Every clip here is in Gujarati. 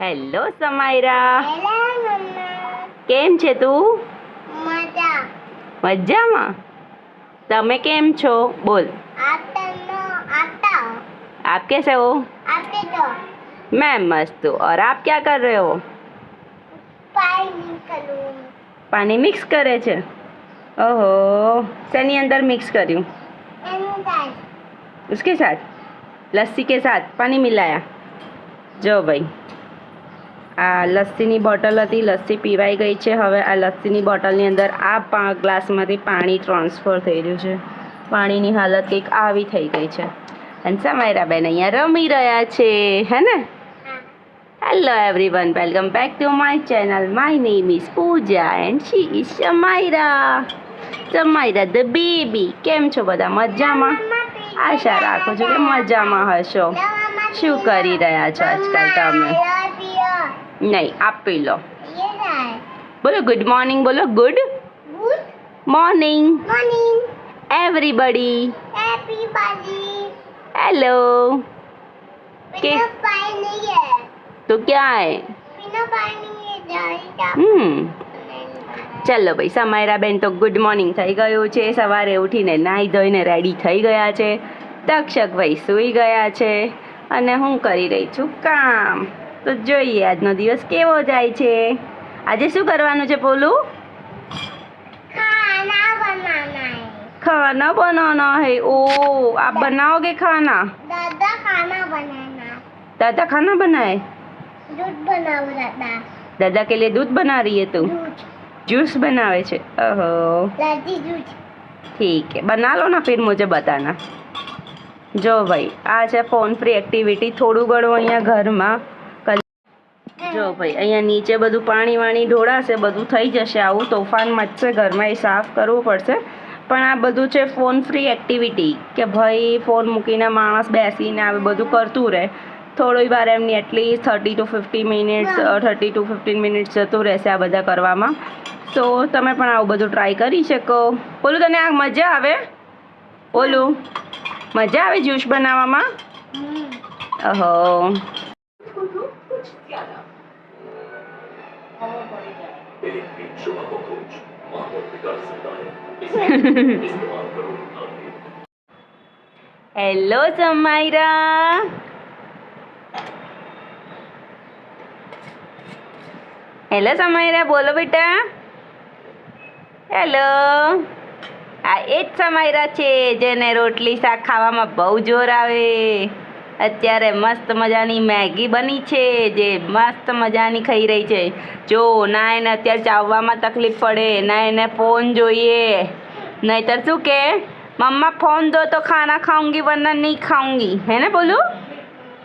હેલો સમાયરા હેલો મમ્મા કેમ છે તું મજા મજામાં તમે કેમ છો બોલ આટલો आता आप कैसे हो आपके तो मैं मस्त हूँ और आप क्या कर रहे हो पानी करूँ પાણી મિક્સ કરે છે ઓહો શેની અંદર મિક્સ કર્યું अंदर उसके साथ लस्सी के साथ पानी मिलाया જો ભાઈ આ લસ્સીની બોટલ હતી, લસ્સી પીવાઈ ગઈ છે. હવે આ લસ્સીની બોટલની અંદર આ ગ્લાસમાંથી પાણી ટ્રાન્સફર થઈ રહ્યું છે. પાણીની હાલત કંઈક આવી થઈ ગઈ છે. અને સમાયરા બેન અહીંયા રમી રહ્યા છે, હે ને? Hello everyone welcome back to my channel my name is Pooja and she is Samaira Samaira the baby કેમ છો બધા? મજામાં? આશા રાખું છું કે મજામાં હશો. શું કરી રહ્યા છો આજકાલ તમે? નહીં આપી લો. બોલો ગુડ મોર્નિંગ બોલો ગુડ મોર્નિંગ એવરીબડી હેલો કે તો ક્યાં હમ. ચાલો ભાઈ સમાયરા બેન તો ગુડ મોર્નિંગ થઈ ગયું છે. સવારે ઉઠીને નાહી ધોઈને રેડી થઈ ગયા છે. તક્ષકભાઈ સૂઈ ગયા છે. અને હું કરી રહી છું કામ. તો જોઈએ આજનો દિવસ કેવો જાય છે આજે શું કરવાનું છે પોલું खाना बनाना है खाना बनाना है ओ आप बनाओगे खाना दादा खाना बनाना दादा खाना बनाए दूध बनाओ दादा दादा के लिए दूध बना रही है तू दूध जूस बनावे छे ओहो दादी दूध ठीक है बना लो ना फिर मुझे बताना જો ભાઈ આ છે ફોન ફ્રી એક્ટિવિટી થોડું ઘણું અહીંયા ઘરમાં કલ- જો ભાઈ અહીંયા નીચે બધું પાણી વાણી ઢોળાશે બધું થઈ જશે. આવું તોફાન મચશે ઘરમાં એ સાફ કરવું પડશે. પણ આ બધું છે ફોન ફ્રી એક્ટિવિટી કે ભાઈ ફોન મૂકીને માણસ બેસીને આવે બધું કરતું રહે. થોડી વાર એમની at least thirty to fifty minutes thirty to fifteen minutes જતું રહેશે આ બધા કરવામાં. તો તમે પણ આવું બધું ટ્રાય કરી શકો. બોલું તને આ મજા આવે? બોલું. મજા આવે જ્યુસ બનાવવામાં? હેલો જમાઈરા હેલો સમાયરા બોલો બેટા. હેલો આ એ જ સમાયરા છે જેને રોટલી શાક ખાવામાં બહુ જોર આવે. અત્યારે મસ્ત મજાની મેગી બની છે, જે મસ્ત મજાની ખાઈ રહી છે. જો, ના એને અત્યારે ચાવવામાં તકલીફ પડે, ના એને ફોન જોઈએ. નહીતર શું કે, મમ્મા ફોન દો તો ખાના ખાઉંગી, વરના નહીં ખાઉંગી. હે ને બોલું?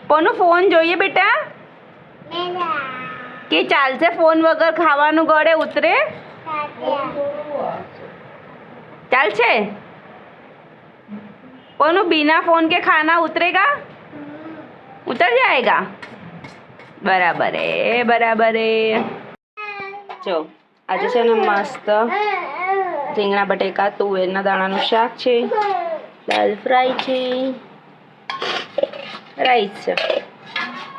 કોનું ફોન જોઈએ બેટા? કે ચાલશે ફોન વગર ખાવાનું ગળે ઉતરે? ચાલશે? કોનું બિના ફોન કે ખાના ઉતરેગા? उतर जाएगा બરાબર એ બરાબર એ જો આજે છે ને મસ્ત રીંગણા બટેકા તુવેરના દાણાનું શાક છે દાલ ફ્રાય છે રાઈસ છે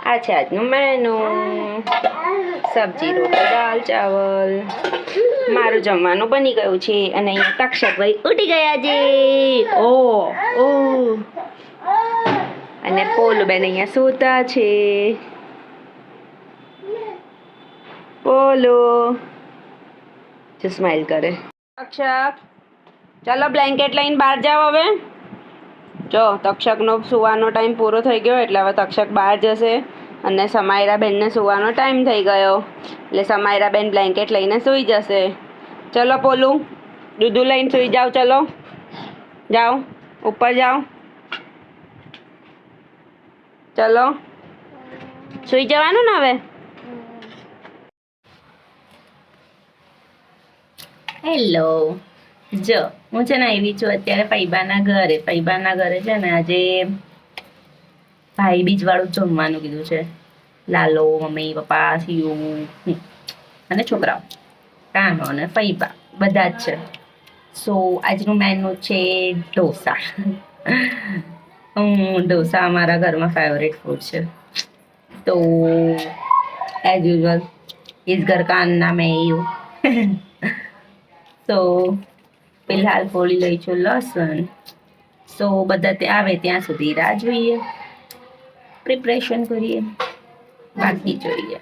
આ છે આજનું મેનુ સબ્જી રોટી દાલ ચાવલ મારું જમવાનું બની ગયું છે અને અહીંયા તક્ષકભાઈ ઉઠી ગયા છે ઓ ઓ અને પોલુબેન અહીંયા સૂતા છે. પોલો. જો સ્માઈલ કરે. તક્ષક. ચાલો બ્લેન્કેટ લઈને બહાર જાઓ હવે. જો, તક્ષકનો સુવાનો ટાઈમ પૂરો થઈ ગયો એટલે હવે તક્ષક બહાર જશે અને સમાયરા બેનને સુવાનો ટાઈમ થઈ ગયો. એટલે સમાયરા બેન બ્લેન્કેટ લઈને સૂઈ જશે. ચલો પોલું દૂધું લઈને સૂઈ જાઓ, ચલો. જાઓ, ઉપર જાઓ. ચલો. સુઈ જવાનું ને હવે? હેલો જો, હું છે ને આવી છું અત્યારે ફૈબાના ઘરે. ફૈબાના ઘરે છે ને આજે ભાઈ બીજ વાળું જમવાનું કીધું છે. લાલો, મમ્મી, પપ્પા સિયુ અને છોકરાઓ. કાનો અને ફૈબા બધા જ છે. સો આજનું મેનુ છે ઢોસા. ઢોસા અમારા ઘરમાં ફેવરેટ ફૂડ છે તો एज यूजल इस घर का अन्ना मैं ही हूँ તો ફિલહાલ ફોડી લઈ છું લસણ સો બધા ત્યાં આવે ત્યાં સુધી રાહ જોઈએ પ્રિપરેશન કરીએ બાકી જોઈએ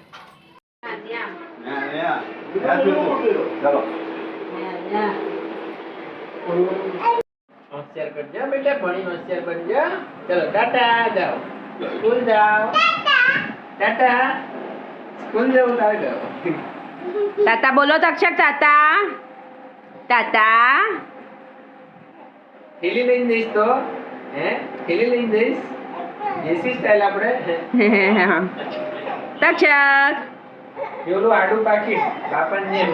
હોશિયાર કરજો બેટા ભણી હોશિયાર બનજો. ચલો ટાટા જાઓ. સ્કૂલ જાઓ. ટાટા. સ્કૂલ જવું તારે જાઓ. તાતા બોલો તક્ષક તાતા. તાતા. થેલી લઈને જઈશ તો? હે? થેલી લઈને જઈશ? દેશી સ્ટાઈલ આપણે? તક્ષક પેલું આડું પાકી બાપાને જેમ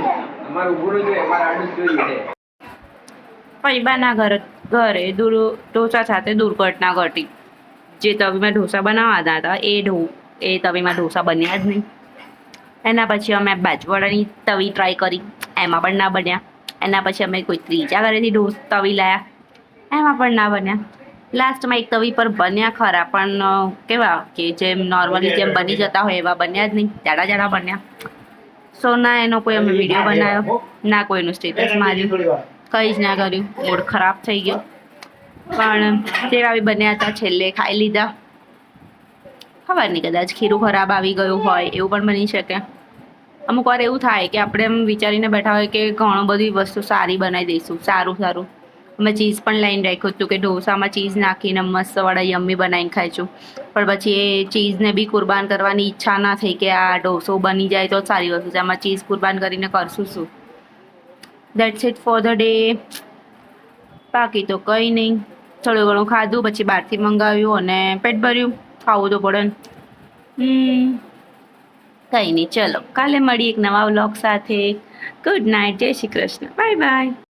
અમારું ગુરુ જોઈએ અમારું આડું જોઈએ. પૈબાના ઘર. ઘરે દૂર ઢોસા સાથે દુર્ઘટના ઘટી. જે તવીમાં ઢોસા બનાવવાના હતા એ ઢો એ તવીમાં ઢોસા બન્યા જ નહીં. એના પછી અમે બાજવાડાની તવી ટ્રાય કરી એમાં પણ ના બન્યા. એના પછી અમે કોઈ ત્રીજા ઘરેથી ઢોસ તવી લાયા એમાં પણ ના બન્યા. લાસ્ટમાં એક તવી પર બન્યા ખરા પણ કેવા કે જેમ નોર્મલી જેમ બની જતા હોય એવા બન્યા જ નહીં જાડા જાડા બન્યા. સો ના એનો કોઈ અમે વીડિયો બનાવ્યો ના કોઈનું સ્ટેટસ માર્યું. કંઈ જ ના કર્યું. મૂડ ખરાબ થઈ ગયો. પણ તેવા બી બન્યા હતા. છેલ્લે ખાઈ લીધા. ખબર નહીં, કદાચ ખીરું ખરાબ આવી ગયું હોય, એવું પણ બની શકે. અમુક વાર એવું થાય કે આપણે એમ વિચારીને બેઠા હોય કે ઘણું બધી વસ્તુ સારી બનાવી દઈશું, સારું સારું. અમે ચીઝ પણ લઈને રાખ્યું હતું કે ઢોસામાં ચીઝ નાખીને મસ્ત વડા યમ્મી બનાવીને ખાઈશું પણ પછી એ ચીઝને બી કુરબાન કરવાની ઈચ્છા ના થઈ કે આ ઢોસો બની જાય તો સારી વસ્તુ છે. આમાં ચીઝ કુરબાન કરીને કરશું શું? That's it for the day બાકી તો કંઈ નહીં. થોડું ઘણું ખાધું, પછી બહારથી મંગાવ્યું અને પેટ ભર્યું. ખાવું તો પડે હમ. કંઈ નહીં, ચલો. કાલે મળી એક નવા વ્લોગ સાથે. ગુડ નાઇટ જય શ્રી કૃષ્ણ. Bye bye